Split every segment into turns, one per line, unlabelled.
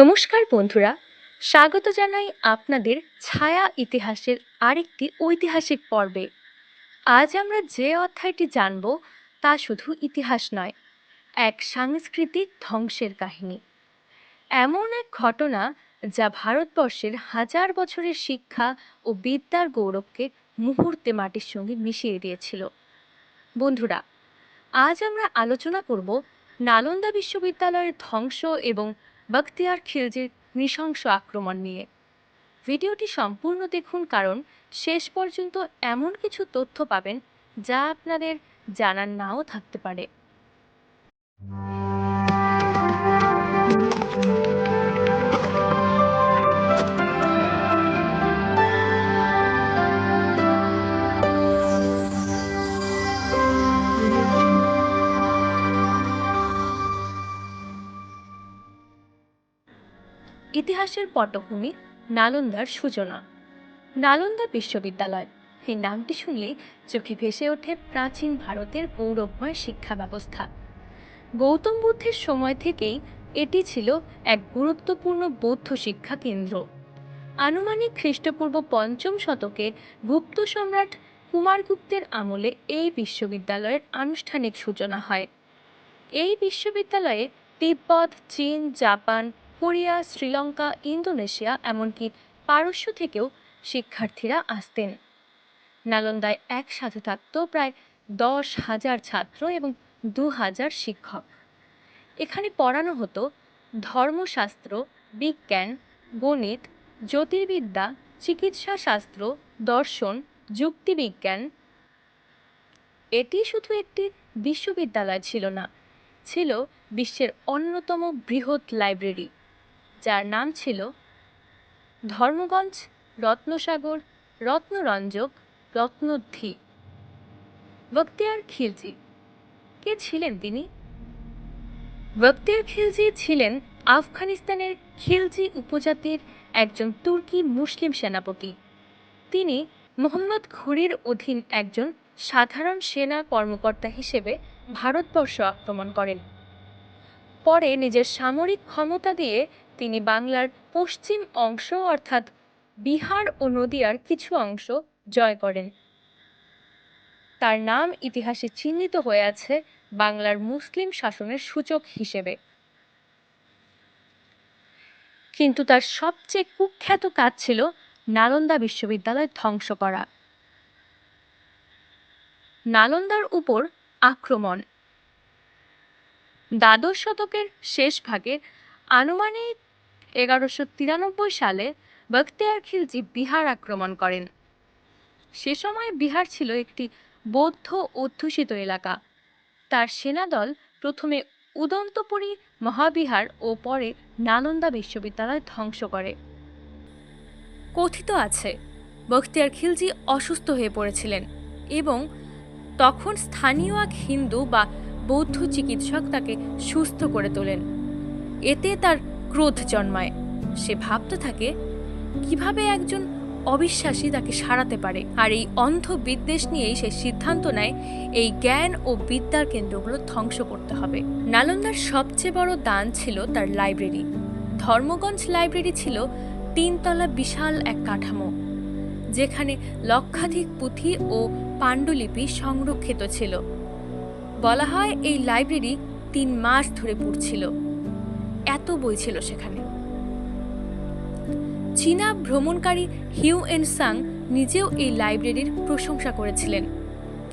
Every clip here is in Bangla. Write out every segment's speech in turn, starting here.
নমস্কার বন্ধুরা, স্বাগত জানাই আপনাদের ছায়া ইতিহাসের আরেকটি ঐতিহাসিক পর্বে। আজ আমরা যে অধ্যায়টি জানব তা শুধু ইতিহাস নয়, এক সাংস্কৃতিক ধ্বংসের কাহিনী। এমন এক ঘটনা যা ভারতবর্ষের হাজার বছরের শিক্ষা ও বিদ্যার গৌরবকে মুহূর্তে মাটির সঙ্গে মিশিয়ে দিয়েছিল। বন্ধুরা, আজ আমরা আলোচনা করব নালন্দা বিশ্ববিদ্যালয়ের ধ্বংস এবং বখতিয়ার খিলজির নৃশংস আক্রমণ নিয়ে। ভিডিওটি সম্পূর্ণ দেখুন কারণ শেষ পর্যন্ত এমন কিছু তথ্য পাবেন যা আপনাদের জানার নাও থাকতে পারে। ইতিহাসের পটভূমি নালন্দার সূচনা নালন্দা বিশ্ববিদ্যালয়। এই নামটি শুনলেই চোখে ভেসে ওঠে প্রাচীন ভারতের গৌরবময় শিক্ষা ব্যবস্থা। গৌতম বুদ্ধের সময় থেকেই এটি ছিল এক গুরুত্বপূর্ণ বৌদ্ধ শিক্ষা কেন্দ্র। আনুমানিক খ্রিস্টপূর্ব পঞ্চম শতকে গুপ্ত সম্রাট কুমারগুপ্তের আমলে এই বিশ্ববিদ্যালয়ের আনুষ্ঠানিক সূচনা হয়। এই বিশ্ববিদ্যালয়ে তিব্বত, চীন, জাপান কোরিয়া, শ্রীলঙ্কা, ইন্দোনেশিয়া এমনকি পারস্য থেকেও শিক্ষার্থীরা আসতেন। নালন্দায় একসাথে থাকত প্রায় দশ হাজার ছাত্র এবং দু হাজার শিক্ষক। এখানে পড়ানো হতো ধর্মশাস্ত্র, বিজ্ঞান, গণিত, জ্যোতির্বিদ্যা চিকিৎসা শাস্ত্র দর্শন, যুক্তিবিজ্ঞান। এটি শুধু একটি বিশ্ববিদ্যালয় ছিল না, ছিল বিশ্বের অন্যতম বৃহৎ লাইব্রেরি। যার নাম ছিল ধর্মগঞ্জ রত্নসাগর রত্নরঞ্জক রত্নধি। বক্তিয়ার খিলজি। কে ছিলেন তিনি? বক্তিয়ার খিলজি ছিলেন আফগানিস্তানের খিলজি উপজাতির একজন তুর্কি মুসলিম সেনাপতি। তিনি মোহাম্মদ ঘুরির অধীন একজন সাধারণ সেনা কর্মকর্তা হিসেবে ভারতবর্ষ আক্রমণ করেন। পরে নিজের সামরিক ক্ষমতা দিয়ে তিনি বাংলার পশ্চিম অংশ অর্থাৎ বিহার ও নদিয়ার কিছু অংশ জয় করেন। তার নাম ইতিহাসে চিহ্নিত হয়ে আছে বাংলার মুসলিম শাসনের সূচক হিসেবে। কিন্তু তার সবচেয়ে কুখ্যাত কাজ ছিল নালন্দা বিশ্ববিদ্যালয় ধ্বংস করা। নালন্দার উপর আক্রমণ। দ্বাদশ শতকের শেষ ভাগে আনুমানিক এগারোশো তিরানব্বই সালে বখতিয়ার খিলজি বিহার আক্রমণ করেন। সে সময় বিহার ছিল একটি বৌদ্ধ অধ্যুষিত এলাকা। তার সেনাদল প্রথমে উদন্তপুরী মহাবিহার ও পরে নালন্দা বিশ্ববিদ্যালয় ধ্বংস করে। কথিত আছে, বখতিয়ার খিলজি অসুস্থ হয়ে পড়েছিলেন এবং তখন স্থানীয় এক হিন্দু বা বৌদ্ধ চিকিৎসক তাকে সুস্থ করে তোলেন। এতে তার ক্রোধ জন্মায়। সে ভাবতে থাকে, কীভাবে একজন অবিশ্বাসী তাকে সারাতে পারে? আর এই অন্ধ বিদ্বেষ নিয়েই সে সিদ্ধান্ত নেয়, এই জ্ঞান ও বিদ্যার কেন্দ্রগুলো ধ্বংস করতে হবে। নালন্দার সবচেয়ে বড় দান ছিল তার লাইব্রেরি। ধর্মগঞ্জ লাইব্রেরি ছিল তিনতলা বিশাল এক কাঠামো, যেখানে লক্ষাধিক পুঁথি ও পাণ্ডুলিপি সংরক্ষিত ছিল। বলা হয় এই লাইব্রেরি তিন মাস ধরে পড়ছিল। এত বই ছিল সেখানে। চীনা ভ্রমণকারী হিউ এন সাং নিজেও এই লাইব্রেরির প্রশংসা করেছিলেন।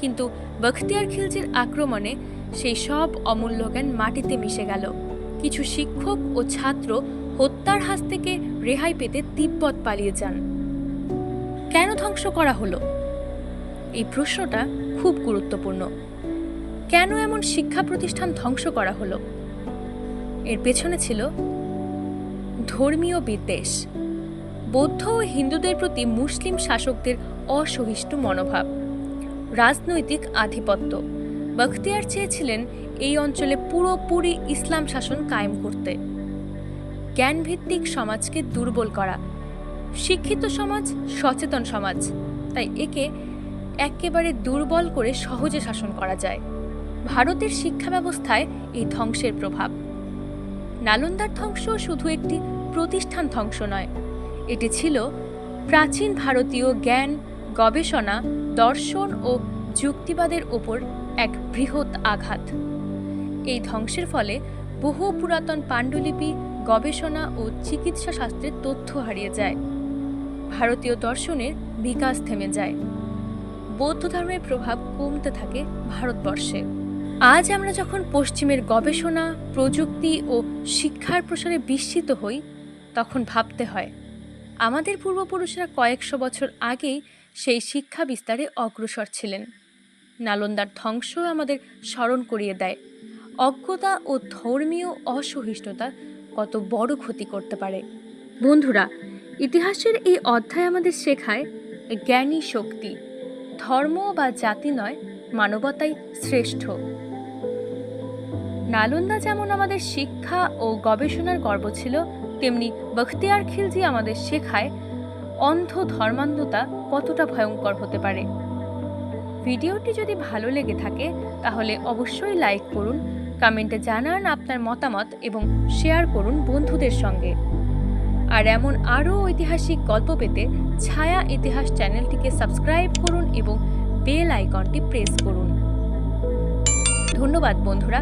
কিন্তু বখতিয়ার খিলজির আক্রমণে সেই সব অমূল্য জ্ঞান মাটিতে মিশে গেল। কিছু শিক্ষক ও ছাত্র হত্যার হাত থেকে রেহাই পেতে তিব্বত পালিয়ে যান। কেন ধ্বংস করা হলো? এই প্রশ্নটা খুব গুরুত্বপূর্ণ। কেন এমন শিক্ষা প্রতিষ্ঠান ধ্বংস করা হলো? এর পেছনে ছিল ধর্মীয় বিদ্বেষ। বৌদ্ধ ও হিন্দুদের প্রতি মুসলিম শাসকদের অসহিষ্ণু মনোভাব, রাজনৈতিক আধিপত্য। বখতিয়ার চেয়েছিলেন এই অঞ্চলে পুরোপুরি ইসলাম শাসন কায়েম করতে। জ্ঞানভিত্তিক সমাজকে দুর্বল করা, শিক্ষিত সমাজ সচেতন সমাজ, তাই একে একেবারে দুর্বল করে সহজে শাসন করা যায়। ভারতের শিক্ষা ব্যবস্থায় এই ধ্বংসের প্রভাব। নালন্দার ধ্বংস শুধু একটি প্রতিষ্ঠান ধ্বংস নয়। এটি ছিল প্রাচীন ভারতীয় জ্ঞান, গবেষণা, দর্শন ও যুক্তিবাদের ওপর এক বৃহৎ আঘাত। এই ধ্বংসের ফলে বহু পুরাতন পাণ্ডুলিপি, গবেষণা ও চিকিৎসা শাস্ত্রের তথ্য হারিয়ে যায়। ভারতীয় দর্শনের বিকাশ থেমে যায়। বৌদ্ধ ধর্মের প্রভাব কমতে থাকে ভারতবর্ষে। আজ আমরা যখন পশ্চিমের গবেষণা, প্রযুক্তি ও শিক্ষার প্রসারে বিস্মিত হই, তখন ভাবতে হয়, আমাদের পূর্বপুরুষরা কয়েকশো বছর আগেই সেই শিক্ষা বিস্তারে অগ্রসর ছিলেন। নালন্দার ধ্বংস আমাদের স্মরণ করিয়ে দেয়। অজ্ঞতা ও ধর্মীয় অসহিষ্ণুতা কত বড় ক্ষতি করতে পারে। বন্ধুরা, ইতিহাসের এই অধ্যায় আমাদের শেখায় জ্ঞানী শক্তি। ধর্ম বা জাতি নয়, মানবতাই শ্রেষ্ঠ। নালন্দা যেমন আমাদের শিক্ষা ও গবেষণার গর্ব ছিল, তেমনি বখতিয়ার খিলজি আমাদের শেখায় অন্ধ ধর্মান্ধতা কতটা ভয়ঙ্কর হতে পারে। ভিডিওটি যদি ভালো লেগে থাকে, তাহলে অবশ্যই লাইক করুন, কমেন্টে জানান আপনার মতামত এবং শেয়ার করুন বন্ধুদের সঙ্গে। আর এমন আরও ঐতিহাসিক গল্প পেতে ছায়া ইতিহাস চ্যানেলটিকে সাবস্ক্রাইব করুন এবং বেল আইকনটি প্রেস করুন। ধন্যবাদ বন্ধুরা